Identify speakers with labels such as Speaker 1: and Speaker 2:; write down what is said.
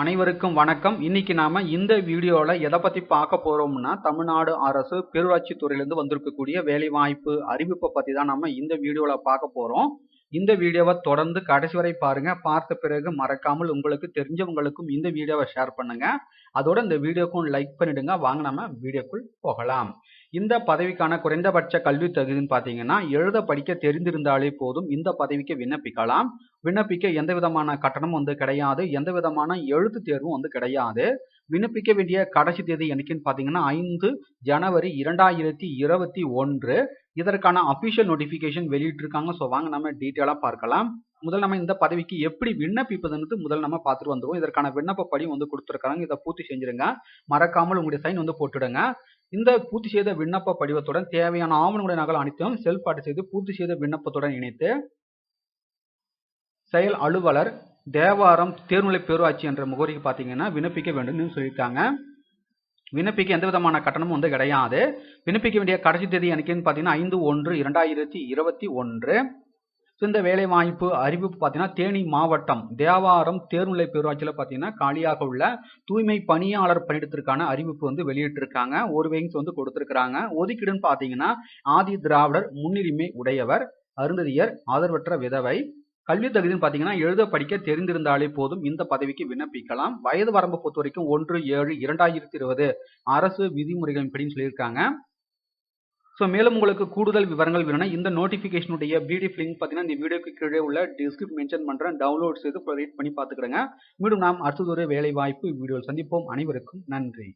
Speaker 1: அனைவருக்கும் வணக்கம். இன்னைக்கு நாம இந்த வீடியோவில் எதை பத்தி பார்க்க போறோம்னா தமிழ்நாடு அரசு பேரூராட்சி துறையிலிருந்து வந்திருக்கக்கூடிய வேலைவாய்ப்பு அறிவிப்பை பத்தி தான் நம்ம இந்த வீடியோவில் பார்க்க போறோம். இந்த வீடியோவை தொடர்ந்து கடைசி வரை பாருங்க. பார்த்த பிறகு மறக்காமல் உங்களுக்கு தெரிஞ்சவங்களுக்கும் இந்த வீடியோவை ஷேர் பண்ணுங்க. அதோட இந்த வீடியோக்கும் லைக் பண்ணிடுங்க. வாங்க நம்ம வீடியோக்குள் போகலாம். இந்த பதவிக்கான குறைந்தபட்ச கல்வி தகுதின்னு பார்த்தீங்கன்னா எழுத படிக்க தெரிந்திருந்தாலே போதும். இந்த பதவிக்கு விண்ணப்பிக்கலாம். விண்ணப்பிக்க எந்த விதமான கட்டணமும் வந்து கிடையாது. எந்த விதமான எழுத்து தேர்வும் வந்து கிடையாது. விண்ணப்பிக்க வேண்டிய கடைசி தேதி என்னைக்குன்னு பார்த்தீங்கன்னா ஐந்து ஜனவரி இரண்டாயிரத்தி இருபத்தி ஒன்று. இதற்கான அபிஷியல் நோட்டிஃபிகேஷன் வெளியிட்டிருக்காங்க. ஸோ வாங்க நம்ம டீட்டெயிலாக பார்க்கலாம். முதல் நம்ம இந்த பதவிக்கு எப்படி விண்ணப்பிப்பதுன்னு முதல் நம்ம பார்த்துட்டு வந்துருவோம். இதற்கான விண்ணப்ப படி வந்து கொடுத்துருக்காங்க. இதை பூர்த்தி செஞ்சிருங்க. மறக்காமல் உங்களுடைய சைன் வந்து போட்டுடுங்க. இந்த பூர்த்தி செய்த விண்ணப்ப படிவத்துடன் தேவையான ஆவணங்களுடைய நகல் அனைத்தும் செல்ஃபாட்டு செய்து பூர்த்தி செய்த விண்ணப்பத்துடன் இணைத்து செயல் அலுவலர் தேவாரம் தேர்நிலை பேரூராட்சி என்ற முகவரிக்கு பார்த்தீங்கன்னா விண்ணப்பிக்க வேண்டும்னு சொல்லியிருக்காங்க. விண்ணப்பிக்க எந்த விதமான கட்டணமும் வந்து கிடையாது. விண்ணப்பிக்க வேண்டிய கடைசி தேதி எனக்குன்னு பார்த்தீங்கன்னா ஐந்து ஒன்று இரண்டாயிரத்தி இருபத்தி ஒன்று. ஸோ இந்த வேலை வாய்ப்பு அறிவிப்பு பார்த்தீங்கன்னா தேனி மாவட்டம் தேவாரம் தேர்நிலை பேரூராட்சியில் பார்த்தீங்கன்னா காலியாக உள்ள தூய்மை பணியாளர் பணியிடத்திற்கான அறிவிப்பு வந்து வெளியிட்டிருக்காங்க. ஒரு வேங்ஸ் வந்து கொடுத்துருக்காங்க ஒதுக்கீடுன்னு பார்த்தீங்கன்னா ஆதி திராவிடர் முன்னுரிமை உடையவர் அருந்ததியர் ஆதரவற்ற விதவை. கல்வி தகுதின்னு பார்த்தீங்கன்னா எழுத படிக்க தெரிந்திருந்தாலே போதும். இந்த பதவிக்கு விண்ணப்பிக்கலாம். வயது வரம்பு பொறுத்த வரைக்கும் ஒன்று ஏழு இரண்டாயிரத்தி இருபது அரசு விதிமுறைகள் படின்னு சொல்லியிருக்காங்க. ஸோ மேலும் உங்களுக்கு கூடுதல் விவரங்கள் வேணும்னா இந்த நோட்டிஃபிகேஷனுடைய பிடிஎஃப் லிங்க் பார்த்தீங்கன்னா இந்த வீடியோக்கு கீழே உள்ள டிஸ்கிரிப் மென்ஷன் பண்ணுறேன் டவுன்லோட் செய்து ரீட் பண்ணி பார்த்துக்கிறேங்க. மீண்டும் நாம் அடுத்ததொரு வேலை வாய்ப்பு வீடியோவில் சந்திப்போம். அனைவருக்கும் நன்றி.